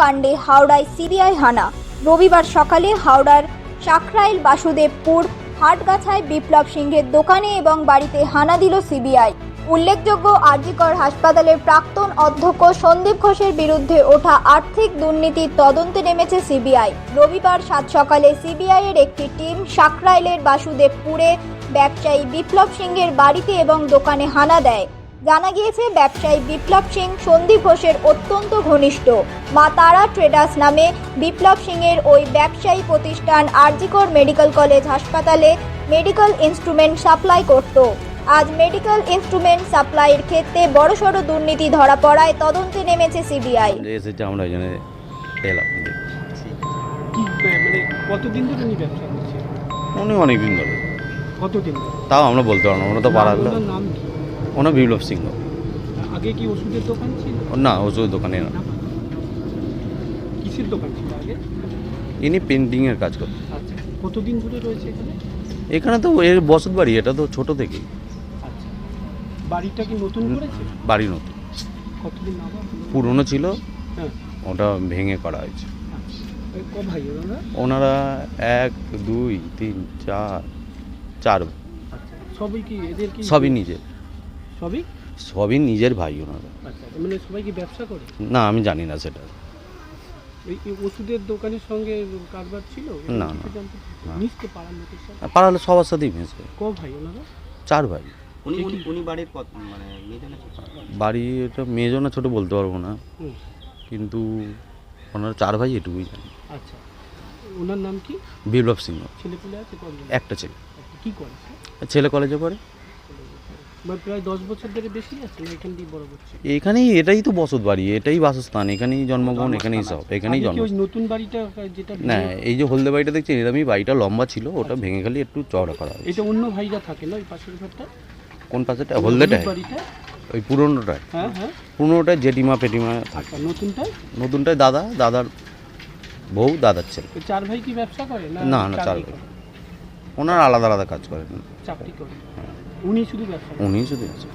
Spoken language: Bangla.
কাণ্ডে হাওড়ায় সিবিআই হানা। রবিবার সকালে হাওড়ার সাকরাইল বাসুদেবপুর, হাটগাছায় বিপ্লব সিংহের দোকানে এবং বাড়িতে হানা দিল সিবিআই। উল্লেখযোগ্য, আরজিকর হাসপাতালের প্রাক্তন অধ্যক্ষ সন্দীপ ঘোষের বিরুদ্ধে ওঠা আর্থিক দুর্নীতির তদন্তে নেমেছে সিবিআই। রবিবার সাত সকালে সিবিআই এর একটি টিম সাকরাইলের বাসুদেবপুরে ব্যবসায়ী বিপ্লব সিংহের বাড়িতে এবং দোকানে হানা দেয়। জানা গিয়েছে ব্যবসায়ী বিপ্লব সিং সন্দীপ ঘোষের অত্যন্ত ঘনিষ্ঠ। মা তারা ট্রেডার্স নামে বিপ্লব সিংয়ের ওই ব্যবসায়ী প্রতিষ্ঠান আরজিকর মেডিকেল কলেজ হাসপাতালে মেডিকেল ইনস্ট্রুমেন্ট সাপ্লাই করত। আজ মেডিকেল ইনস্ট্রুমেন্ট সাপ্লাইয়ের ক্ষেত্রে বড়সড় দুর্নীতি ধরা পড়ায় তদন্তে নেমেছে সিবিআই। আমরা এলাম। মানে কতদিন ধরে উনি ব্যবসা করছে উনি অনেক দিন ধরে। কতদিন তাও আমরা বলতে পারব না আমরা তো পাড়ার। নাম কি? ওনার বিপ্লব সিংহ। আগে কি ওষুধের দোকান ছিল? না ওষুধ দোকানে না। কিসের দোকান ছিল আগে? ইনি পেন্টিংয়ের কাজ করতেন আচ্ছা কতদিন ধরে রয়েছে এখানে? এখানে তো এর বসত বাড়ি এটা তো ছোট থেকেই আচ্ছা বাড়িটা কি নতুন করেছে? বাড়ি নতুন। কতদিন পুরনো ছিল হ্যাঁ। ওটা ভেঙে করা হয়েছে। আচ্ছা ওনারা? এক দুই তিন চার চার সবই কি এদের কি সবই নিজের। সবই? সবই নিজের ভাই ওনারা। আচ্ছা মানে সবাই কি ব্যবসা করে? না আমি জানি না সেটা। এই ওষুধের দোকানের সঙ্গে কারবার ছিল? না, না, মিশতে পাড়ার লোকের সাথে পাড়ালে সবার সাথেই মিশে। ক ভাই ওনারা? চার ভাই। উনি উনি উনি বাড়ির মানে ছোট? বাড়ি এটা মেয়েজন না ছোটো বলতে পারব না। কিন্তু ওনারা চার ভাই এটুকুই জানি। আচ্ছা ওনার নাম কি? বিপ্লব সিংহ। কতজন একটা ছেলে। কি করে? ছেলে কলেজে পড়ে। প্রায় দশ বছর ধরে বেশি আছে না বড় হচ্ছে? এখানেই এটাই তো বসত বাড়ি এটাই বাসস্থান এখানেই জন্মগ্রহণ এখানেই সব এখানেই জন্ম। নতুন বাড়িটা যেটা না এই যে হলদে বাড়িটা দেখছেন এরকমই বাড়িটা লম্বা ছিল ওটা ভেঙে খালি একটু চওড়া করা এটা অন্য ভাইরা থাকে না ওই পাশের ঘরটা? কোন পাশেটা হলদেটায়? হলুদ বাড়িটা? ওই পুরনোটায়। হ্যাঁ হ্যাঁ। পুরনোটায় জেঠিমা পেটিমা থাকে। আচ্ছা নতুনটা নতুনটায় দাদা দাদার বউ দাদার ছেলে। চার ভাই কি ব্যবসা করে না না চার ভাই? ওনারা আলাদা আলাদা কাজ করেন। চাকরি করে। উনি শুধু ব্যবসা। উনি শুধু আছে